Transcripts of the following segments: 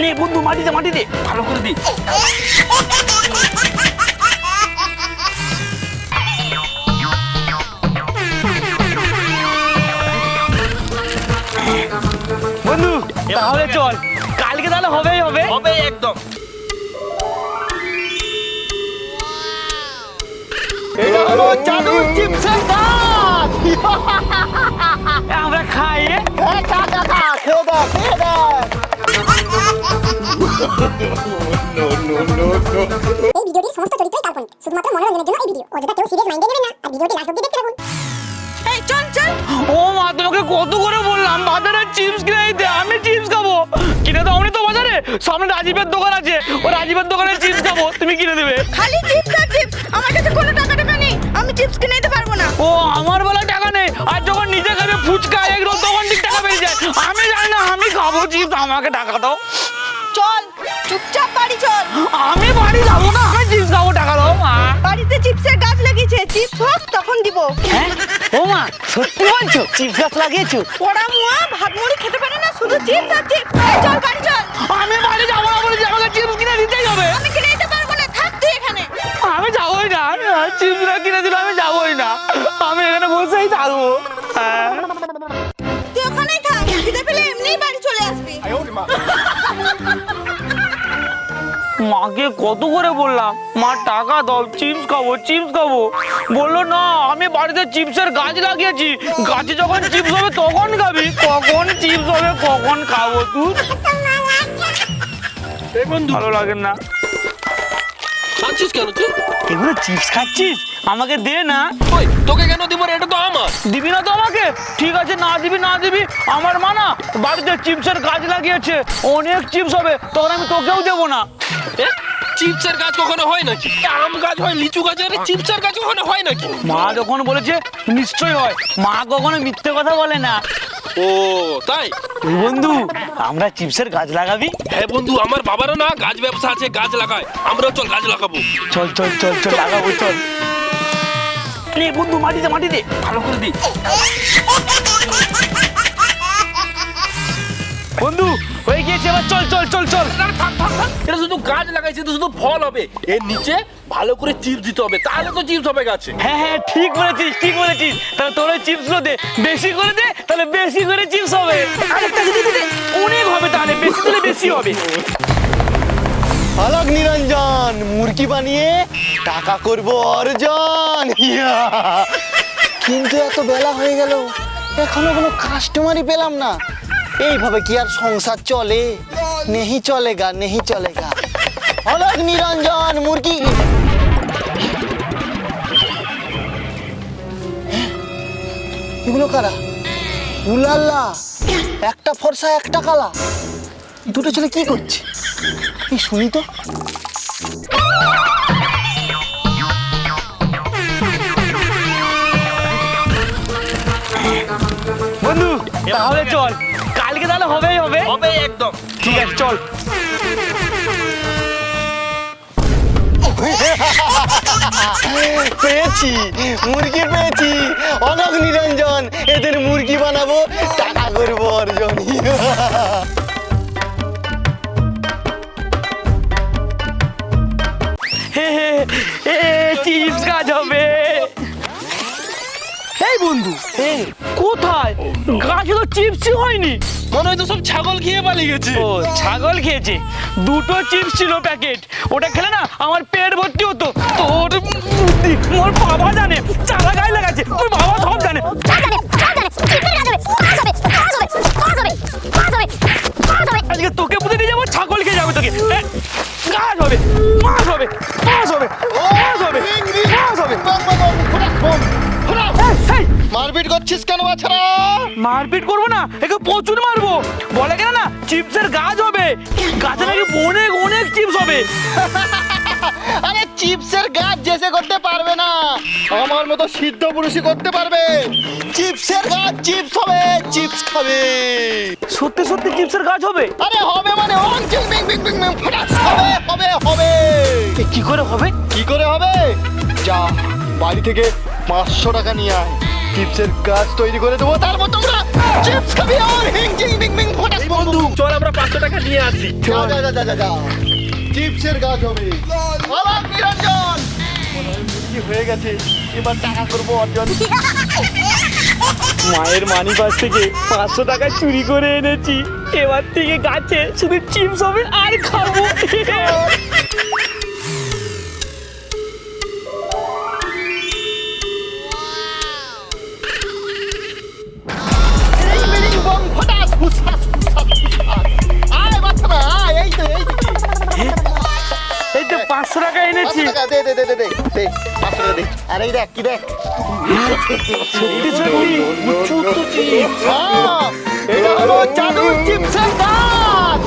নে বন্ধু মাটি দে মাটি দে। ভালো করে দি। বন্ধু তাহলে চল। কালকে তাহলে হবেই হবে। হবে একদম। এটা হলো চিপসের আমরা খাই? হ্যাঁ খা খা খা খেয়ে দেখ খেয়ে এই ভিডিওটির সমস্ত চরিত্রই কাল্পনিক শুধুমাত্র মনোরঞ্জনের জন্য এই ভিডিও। অযথা কেউ সিরিয়াস মাইন্ডে নেবেন না আর ভিডিওটি লাস্ট অব্দি দেখতে থাকুন। এই চল চল। ও মা তোমাকে কত করে বললাম বাজারে চিপস কিনে দিতে আমি চিপস খাব। কিনে দাও তো বাজারে সামনে রাজীবের দোকান আছে। ও রাজীবের দোকানে চিপস খাব তুমি কিনে দেবে। খালি চিপস আর চিপস আমার কাছে কোনো টাকা টাকা নেই আমি চিপস কিনে দিতে পারব না। ও আমার বেলা টাকা নেই আর যখন নিজে খাবে ফুচকা এগরোল তখন ঠিক টাকা পেয়ে যায় আমি জানি আমি আমাকে টাকা দাও। চল চুপচাপ বাড়ি চল। আমি বাড়ি যাব না আমি চিপস খাব টাকা দাও মা। বাড়িতে চিপসের গাছ লাগিয়েছে চিপস হোক তখন দিব। হ্যাঁ? ও মা সত্যি বলছো? চিপস গাছ লাগিয়েছো? ওরা মুয়া ভাত মুড়ি খেতে পারে না শুধু চিপস আর চিপস। চল বাড়ি চল। আমি বাড়ি যাব না বলেছি আমাকে চিপস কিনে দিতেই হবে। আমি কিনে দিতে পারব না থাক তুই এখানে। আমি যাবোই না চিপস না কিনে দিলে আমি যাবোই না। আমি এখানে বসেই থাকব। মাকে কত করে বললাম? মা টাকা দাও চিপস খাব চিপস খাব। বলল না আমি বাড়িতে চিপসের গাছ লাগিয়েছি। গাছে যখন চিপস হবে তখন খাবি। কখন চিপস হবে কখন খাব তুই? ভালো লাগে না। খাচ্ছিস কেন তুই? এগুলো চিপস খাচ্ছিস? আমাকে দে না। ওই তোকে কেন দিব রে? এটা তো আমার। দিবি না তো আমাকে? ঠিক আছে না দিবি না দিবি আমার মা না বাড়িতে চিপসের গাছ লাগিয়েছে। অনেক চিপস হবে তখন আমি তোকেও দেবো না? চিপসের গাছ কখনো হয় নাকি? আম গাছ হয় লিচু গাছ আরে চিপসের গাছ কখনো হয় নাকি? মা যখন বলেছে নিশ্চয়ই হয়। মা কখনো মিথ্যে কথা বলে না। ও তাই? বন্ধু আমরা চিপসের গাছ লাগাবি? হ্যাঁ বন্ধু আমার বাবারও না গাছ ব্যবসা আছে গাছ লাগায়। আমরাও চল গাছ লাগাবো। চল চল চল চল লাগাবো চল। নে বন্ধু মাটি দে মাটি ভালো করে দি। বন্ধু এবার চল চল চল চল। এটা শুধু গাছ লাগাইছে তো শুধু ফল হবে। এর নিচে ভালো করে চিপস দিতে হবে তাহলে তো চিপস হবে গাছে। হ্যাঁ হ্যাঁ ঠিক বলেছিস ঠিক বলেছিস। তাহলে তোর চিপস দে বেশি করে দে তাহলে বেশি করে চিপস হবে। আরেকটা যদি দে অনেক হবে তাহলে বেশি দিলে বেশি হবে। আলোক নিরঞ্জন মুরগি বানিয়ে টাকা করব অর্জন! কিন্তু এত বেলা হয়ে গেল এখনও কোনো কাস্টমারই পেলাম না। এইভাবে কি আর সংসার চলে? নেহি চলেগা নেহি চলেগা অলক নিরঞ্জন মুরগি। এগুলো কারা? উলাল্লা। একটা ফর্সা, একটা কালা। দুটো ছেলে কি করছে? এই শুনি তো। বন্ধু তাহলে চল। কালকে তাহলে হবেই হবে। হবে একদম। ঠিক আছে চল। পেয়েছি মুরগি পেয়েছি। অনক নিরঞ্জন এদের মুরগি বানাবো টাকা করব অর্জন হে হে এ চিপস গাছ হবে। এই বন্ধু? কোথায়? গাছে তো চিপসি হয়নি। মনে হয় তো সব ছাগল খেয়ে পালিয়ে গেছে। ও ছাগল খেয়েছে। দুটো চিপস ছিল প্যাকেট। ওটা খেলে না আমার পেট ভর্তি হতো। তোর বুদ্ধি মোর বাবা জানে বলে কেন না? চিপসের গাছ হবে। গাছে নাকি অনেক অনেক চিপস হবে। আরে চিপসের গাছ জেসে করতে পারবে না আমার মতো সিদ্ধ পুরুষই করতে পারবে। চিপসের গাছ চিপস হবে চিপস খাবে। সত্যি সত্যি চিপসের গাছ হবে? আরে হবে মানে চিং বিং বিং বিং বিং ফটাস হবে হবে হবে। কি করে হবে? কি করে হবে? যা বাড়ি থেকে পাঁচশো টাকা নিয়ে আয়। চিপসের গাছ তৈরি করে দেবো তারপর তোমরা চিপস খাবি আর হিং জিং বিং বিং ফটাস বন্ধু চল আমরা পাঁচশো টাকা নিয়ে আসি। যা যা যা, যা যা চিপসের গাছ হবে। বাবা নিরঞ্জন। কি হয়ে গেছে? এবার টাকা করব অর্জন। মায়ের মানি পাশ থেকে পাঁচশো টাকা চুরি করে এনেছি। এবার থেকে গাছে শুধু চিপস হবে আর খাব। পাঁচশো টাকা এনেছি দে দে দে দে দে দে পাঁচশো টাকা দে আর এই দেখ কি দেখ সত্যি সত্যি উঁচু তো চিপস হ্যাঁ, এটা হলো জাদুর চিপসের গাছ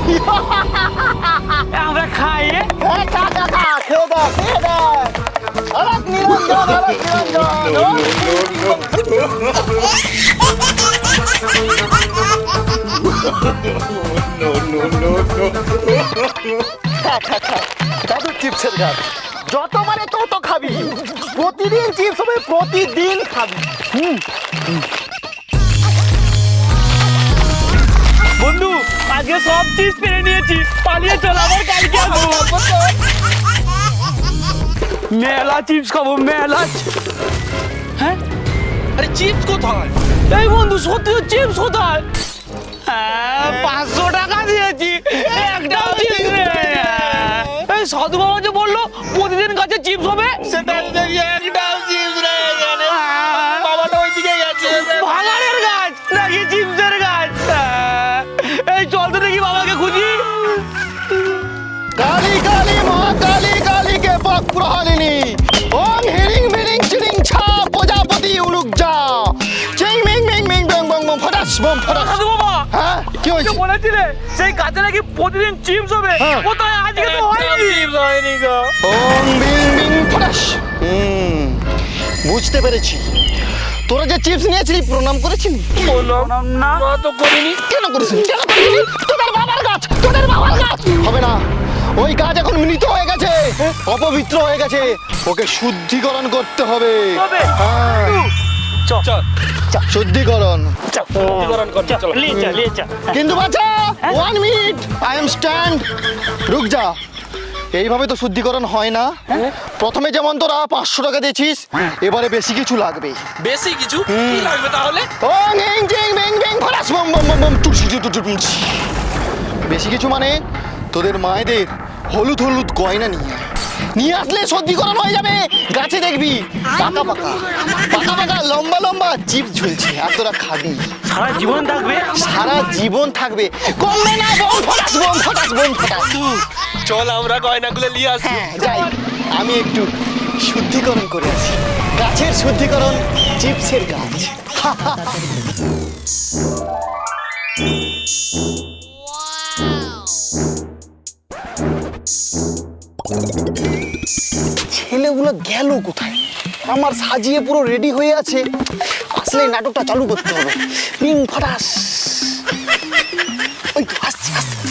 আমরা খাই? হ্যাঁ খা খা খা খেয়ে দেখ খেয়ে দেখ আলাক নিরঞ্জন আলাক নিরঞ্জন খা, খা, খা। জাদুর চিপসের গাছ যত মানে তত খাবি। প্রতিদিন চিপস হবে প্রতিদিন খাবি। বন্ধু আজকে সব চিপস পেরে নিয়েছি। পালিয়ে চল আবার কালকে আসব। মেলা চিপস খাব মেলা হ্যাঁ? আরে চিপস কোথায়? এই বন্ধু সত্যি চিপস কোথায়? হ্যাঁ, পাঁচশো টাকা দিয়েছি। একটাও চিপস সাধু বাবা যে বলল প্রতিদিন গাছে চিপস হবে? সেটা একটাও চিপস নেই এখানে। হ্যাঁ, বাবাটা ওইদিকে গেছে। নাকি চিপসের গাছ? হ্যাঁ, এই চল তো দেখি বাবাকে খুঁজি। কালী কালী মা কালী কালীকে পাক প্রহালিনী ওম হিরিং মিরিং চিরিং ছা প্রজাপতি উলুক যা। চিং মিং মিং মিং বং বং বং ফটাস বম ফটাস সাধু বাবা হ্যাঁ কি যে হয়েছে বলেছিলে সেই গাছে নাকি প্রতিদিন চিপস হবে। হ্যাঁ। কোথায়? আজকে তো হয়নি। চিপস হয়নি গো। ওম বিং বিং ফটাস। বুঝতে পেরেছি। তোরা যে চিপস নিয়েছিলি প্রণাম করেছিলি? বললাম না। না তো করিনি। কেন করেছিলি? কেন করেছিলি তোদের বাবার গাছ তোদের বাবার গাছ। হবে না। ওই গাছ এখন মৃত হয়ে গেছে। অপবিত্র হয়ে গেছে। ওকে শুদ্ধিকরণ করতে হবে। হবে। হ্যাঁ। শুদ্ধিকরণ। শুদ্ধিকরণ করতে চলো। লিয়ে চল লিয়ে চল কিন্তু বাচ্চা one minute I am stand রুক যা। এইভাবে তো শুদ্ধিকরণ হয় না। প্রথমে যেমন তোরা পাঁচশো টাকা দিয়েছিস এবারে বেশি কিছু লাগবে। বেশি কিছু? কি লাগবে তাহলে? ও ইং জিং বিং বিং ফরাস বম বম বম বম টু টু টু টু। বেশি কিছু মানে তোদের মায়েদের হলুদ হলুদ গয়না নিয়ে। নিয়ে আসলে শুদ্ধিকরণ হয়ে যাবে। গাছে দেখবি। পাকা পাকা। পাকা পাকা লম্বা লম্বা চিপ ঝুলছে। আর তোরা খাবি। সারা জীবন থাকবে? সারা জীবন থাকবে। কমবে না বম ফটাস বম ফটাস বম ফটাস। চল আমরা গয়নাগুলো নিয়ে আসি। হ্যাঁ যাই। আমি একটু শুদ্ধিকরণ করে আসি। গাছের শুদ্ধিকরণ চিপসের গাছ। ছেলেগুলো গেল কোথায়? আমার সাজিয়ে পুরো রেডি হয়ে আছে। আসলে নাটকটা চালু করতে হবে। পিং ফটাস। ওই তো, আসছে আসছে।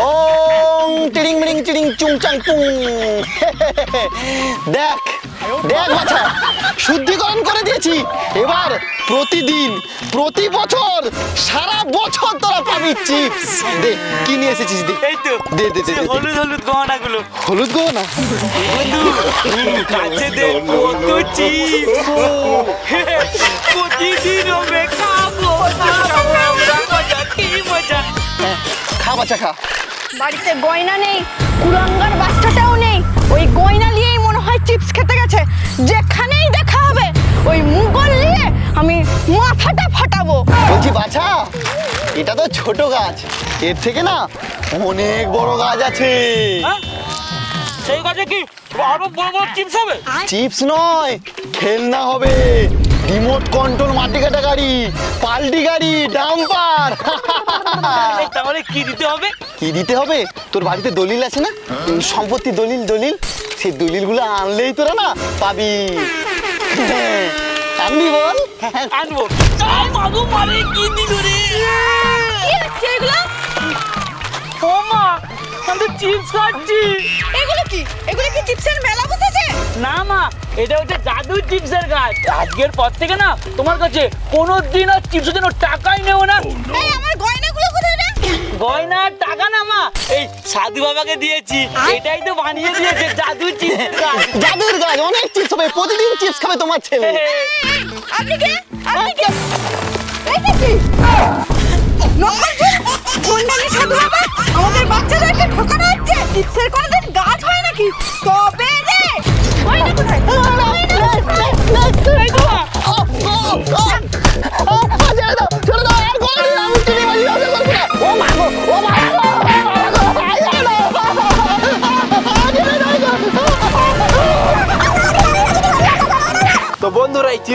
ওং, টিড়িং, মিড়িং, টিড়িং, চুং, চাং পুং দেখ দেখ বাছা শুদ্ধিকরণ করে দিয়েছি। এবার প্রতিদিন প্রতি বছর সারা বছর তোরা পাবি চিপস। দে কি নিয়ে এসেছিস দে। এই তো দে দে দে হলুদ হলুদ গহনাগুলো। হলুদ গো না বন্ধু কাছে দে কত চিপস। প্রতিদিন হবে খাব খাব মজা কি মজা। হ্যাঁ, খা বাচ্চা খা। বাড়িতে গয়না নেই কুলাঙ্গার বাচ্চাটাও নেই ওই গয়না নিয়েই মনে হয় চিপস খেতে গেছে যেখানেই দেখা হবে ওই মুগল নিয়ে আমি মাথাটা ফাটাবো। বলছি বাছা এটা তো ছোট গাছ। এর থেকে না অনেক বড় গাছ আছে। হ্যাঁ? সেই গাছে কি আরও বড় বড় চিপস হবে? চিপস নয় খেলনা হবে। রিমোট কন্ট্রোল মাটি কাটা গাড়ি পাল্টি গাড়ি ডাম্পার। তাহলে কি দিতে হবে? কি দিতে হবে? তোর বাড়িতে দলিল আছে না? সম্পত্তি দলিল দলিল? সেই দলিলগুলো আনলেই তোরা না পাবি। হ্যাঁ, আনবি বল। আনব। আই মাগো মারে কি দিল রে? কি হচ্ছে এগুলো? ও মা আমি তো চিপস খাচ্ছি এগুলো কি? এগুলো কি চিপসের মেলা বসেছে না মা এটা হচ্ছে জাদু চিপসের গাছ। আজকের পর থেকে না তোমার কাছে কোনো দিন আর চিপসের জন্য টাকাই নেও না। এই আমার গয়নাগুলো কোথায় রে? গয়না টাকা না মা। এই সাধু বাবাকে দিয়েছি। এটাই তো বানিয়ে দিয়েছে জাদু চিপসের গাছ। জাদুর গাছ অনেক চিপস হবে প্রতিদিন চিপস খাবে তোমার ছেলে। আপনি কে? আপনি কে? এটা কি? নকল চিপস গন্ডানি সাধু বাবা? আমাদের বাচ্চাদেরকে ঠকানো হচ্ছে। চিপসের কোনোদিন গাছ হয় নাকি? কবে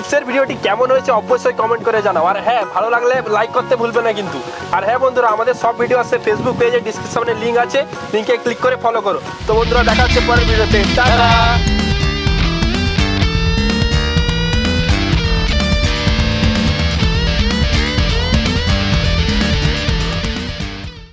চিপসের ভিডিওটি কেমন হয়েছে অবশ্যই কমেন্ট করে জানাও। আর হ্যাঁ ভালো লাগলে লাইক করতে ভুলবে না কিন্তু। আর হ্যাঁ বন্ধুরা, আমাদের সব ভিডিও আছে ফেসবুক পেজে ডিসক্রিপশনে লিঙ্ক আছে। লিঙ্কে ক্লিক করে ফলো করো। তো বন্ধুরা, দেখা হচ্ছে পরের ভিডিওতে টাটা!